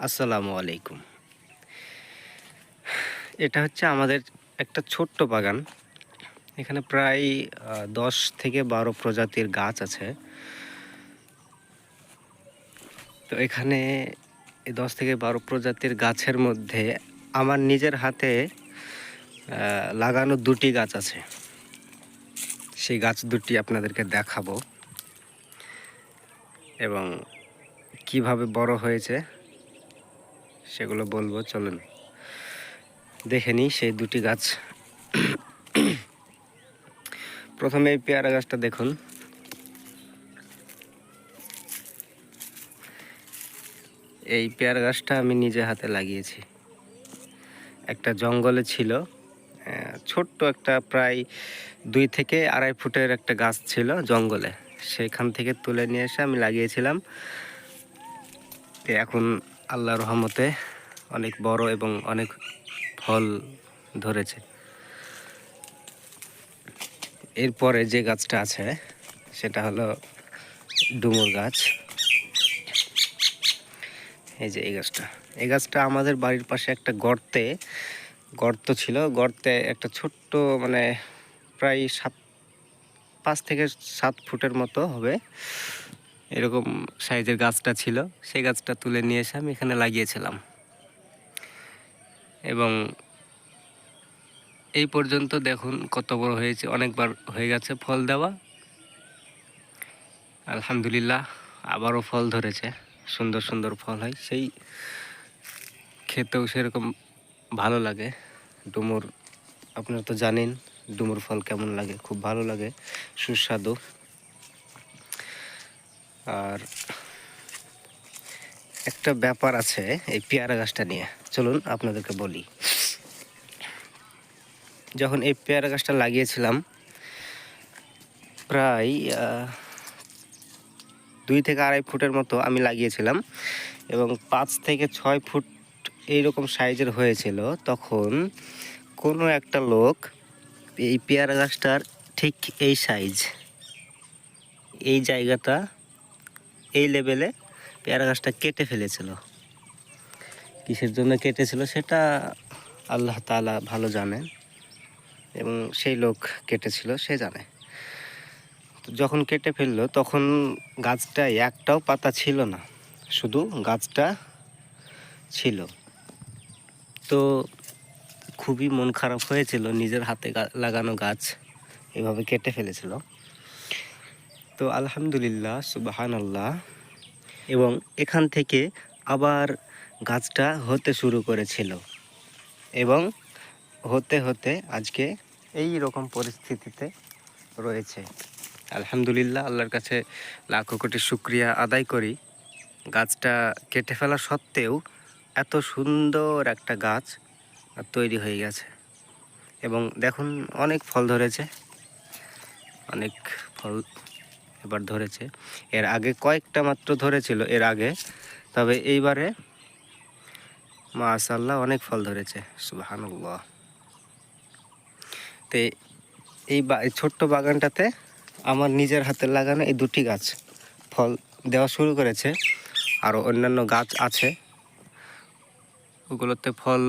আসসালামু আলাইকুম। এটা হচ্ছে আমাদের একটা ছোট্ট বাগান। এখানে প্রায় দশ থেকে বারো প্রজাতির গাছ আছে। তো এখানে দশ থেকে বারো প্রজাতির গাছের মধ্যে আমার নিজের হাতে লাগানো দুটি গাছ আছে। সেই গাছ দুটি আপনাদেরকে দেখাবো। এবং কীভাবে বড় হয়েছে সেগুলো বলব, চলুন। দেখে নিই সেই দুটি গাছ। প্রথমে এই পেয়ারা গাছটা দেখুন। এই পেয়ারা গাছটা আমি নিজে হাতে লাগিয়েছি। একটা জঙ্গলে ছিল ছোট্ট একটা প্রায় দুই থেকে আড়াই ফুটের একটা গাছ ছিল জঙ্গলে। সেখান থেকে তুলে নিয়ে এসে আমি লাগিয়েছিলাম। এখন আল্লাহ রহমতে অনেক বড় এবং অনেক ফল ধরেছে। এরপরে যে গাছটা আছে, সেটা হলো ডুমুর গাছ। এই যে এই গাছটা। এই গাছটা আমাদের বাড়ির পাশে একটা গর্তে, গর্ত ছিল। গর্তে একটা ছোট্ট মানে প্রায় সাত, পাঁচ থেকে সাত ফুটের মতো হবে। এরকম সাইজের গাছটা ছিল, সেই গাছটা তুলে নিয়ে এসে আমি এখানে লাগিয়েছিলাম। এবং এই পর্যন্ত দেখুন কত বড় হয়েছে, অনেকবার হয়ে গেছে ফল দেওয়া। আলহামদুলিল্লাহ আবারও ফল ধরেছে, সুন্দর সুন্দর ফল হয়। সেই খেতেও সেরকম ভালো লাগে। ডুমুর, আপনারা তো জানেন, ডুমুর ফল কেমন লাগে, খুব ভালো লাগে, সুস্বাদু। আর একটা ব্যাপার আছে এই পেয়ারা গাছটা নিয়ে। চলুন আপনাদেরকে বলি। যখন এই পেয়ারা গাছটা লাগিয়েছিলাম, প্রায় দুই থেকে আড়াই ফুটের মতো আমি লাগিয়েছিলাম এবং পাঁচ থেকে ছয় ফুট এইরকম সাইজের হয়েছিল, তখন কোনো একটা লোক এই পেয়ারা গাছটার ঠিক এই সাইজ, এই জায়গাটা এই লেভেলে পেয়ারা গাছটা কেটে ফেলেছিল। কিসের জন্য কেটেছিল সেটা আল্লাহ তাআলা ভালো জানেন এবং সেই লোক কেটেছিল, সে জানে। যখন কেটে ফেলল তখন গাছটা একটাও পাতা ছিল না, শুধু গাছটা ছিল। তো খুবই মন খারাপ হয়েছিল, নিজের হাতে লাগানো গাছ এভাবে কেটে ফেলেছিল। তো আলহামদুলিল্লাহ সুবাহান আল্লাহ এবং এখান থেকে আবার গাছটা হতে শুরু করেছিল। এবং হতে হতে আজকে এই রকম পরিস্থিতিতে রয়েছে। আলহামদুলিল্লাহ, আল্লাহর কাছে লাখো কোটি শুক্রিয়া আদায় করি। গাছটা কেটে ফেলা সত্ত্বেও এত সুন্দর একটা গাছ তৈরি হয়ে গেছে। এবং দেখুন, অনেক ফল ধরেছে। অনেক ফল এবার ধরেছে। এর আগে কয়েকটা মাত্র ধরেছিল এর আগে। তবে এইবারে মাশাল্লাহ অনেক ফল ধরেছে। সুবহানাল্লাহ। তে এই ছোট্ট বাগানটাতে আমার নিজের হাতে লাগানো এই দুটি গাছ ফল দেওয়া শুরু করেছে। আরও অন্যান্য গাছ আছে। ওগুলোতে ফল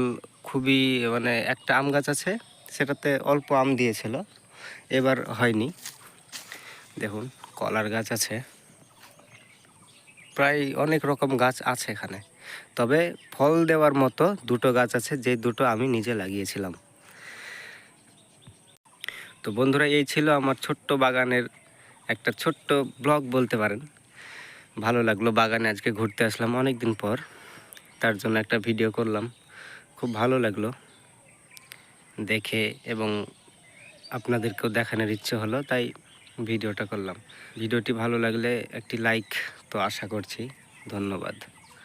খুবই মানে একটা আম গাছ আছে, সেটাতে অল্প আম দিয়েছিল। এবার হয়নি। দেখুন। কলার গাছ আছে। প্রায় অনেক রকম গাছ আছে এখানে। তবে ফল দেওয়ার মতো দুটো গাছ আছে, যে দুটো আমি নিজে লাগিয়েছিলাম। তো বন্ধুরা, এই ছিল আমার ছোট্ট বাগানের একটা ছোট্ট ব্লগ বলতে পারেন। ভালো লাগল বাগানে আজকে ঘুরতে আসলাম অনেক দিন পর। তার জন্য একটা ভিডিও করলাম। খুব ভালো লাগল। দেখে এবং আপনাদেরকেও দেখানোর ইচ্ছে হলো, তাই ভিডিওটা করলাম। ভিডিওটি ভালো লাগলে একটি লাইক তো আশা করছি। ধন্যবাদ।